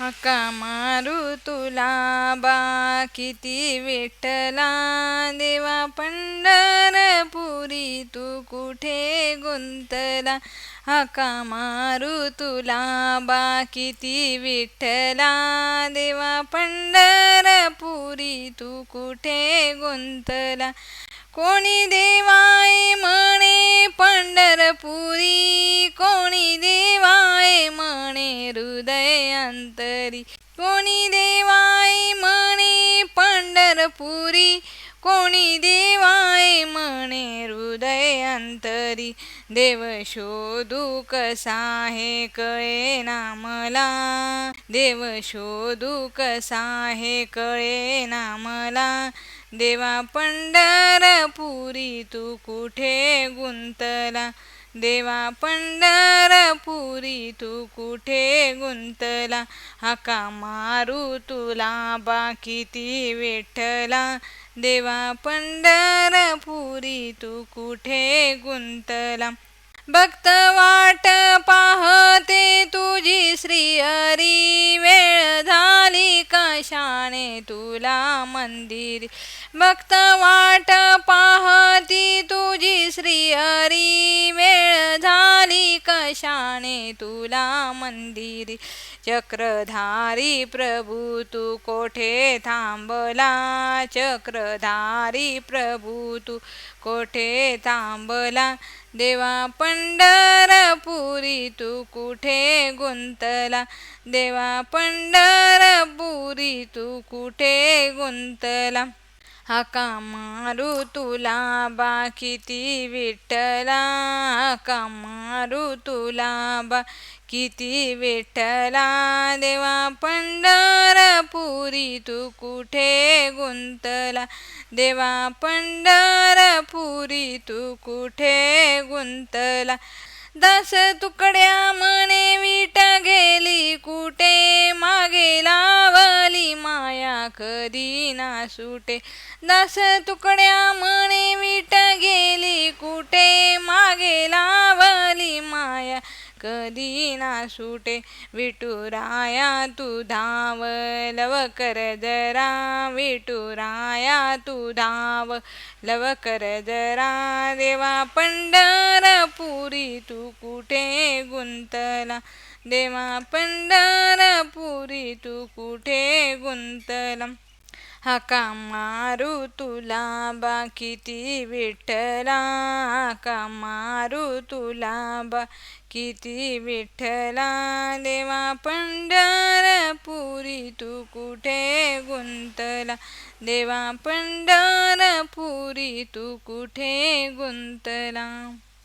हका मारू तुला बा किती विठ्ठला. देवा पंढरपुरी तू कुठे गुंतला? हका मारू तुला बा किती विठ्ठला. देवा पंढरपुरी तू कुठे गुंतला? कोणी देवाय म्हणे अंतरी कोणी देवाय म्हणे पंढरपुरी कोणी देवाय म्हणे हृदय अंतरी देव शोधू कसा हे कळे ना मला देव शोधू कसा हे कळे ना मला देवा पंढरपुरी तू कुठे गुंतला देवा पंढरपुरी तू कुठे गुंतला? हाका मारू तुला बा किती विठ्ठला देवा पंढरपुरी तू कुठे गुंतला? भक्त वाट पाहते तुझी श्री हरी. वेळ झाली कशाने तुला मंदिर? भक्त वाट पाहती तुझी श्री हरी. झाली तुला मंदिरी चक्रधारी प्रभू तू कोठे थांबला? चक्रधारी प्रभू तू कोठे थांबला? देवा पंढरपुरी तू कुठे गुंतला? देवा पंढरपुरी तू कुठे गुंतला? हाका मारू तुला बा किती विठ्ठला? हाका मारू तुला बा किती विठ्ठला? देवा पंढरपुरी तू कुठे गुंतला? देवा पंढरपुरी तू कुठे गुंतला? दस तुकड्या म्हणे विटा गेली कुठे मागेला? कधी ना सुटे. दस तुकड्या म्हणे विट गेली कुठे मागे लावली माया? कधी ना सुटे. विटुराया तू धाव लवकर जरा. विटुराया तू धाव लवकर जरा. देवा पंढरपुरी तू कुठे गुंतला? देवा पंढरपुरी तू कुठे गुंतला हाका मारू तुला बा किती विठ्ठला. हाका मारू तुला बा किती विठ्ठला. देवा पंढरपुरी तू कुठे गुंतला? देवा पंढरपुरी तू कुठे गुंतला?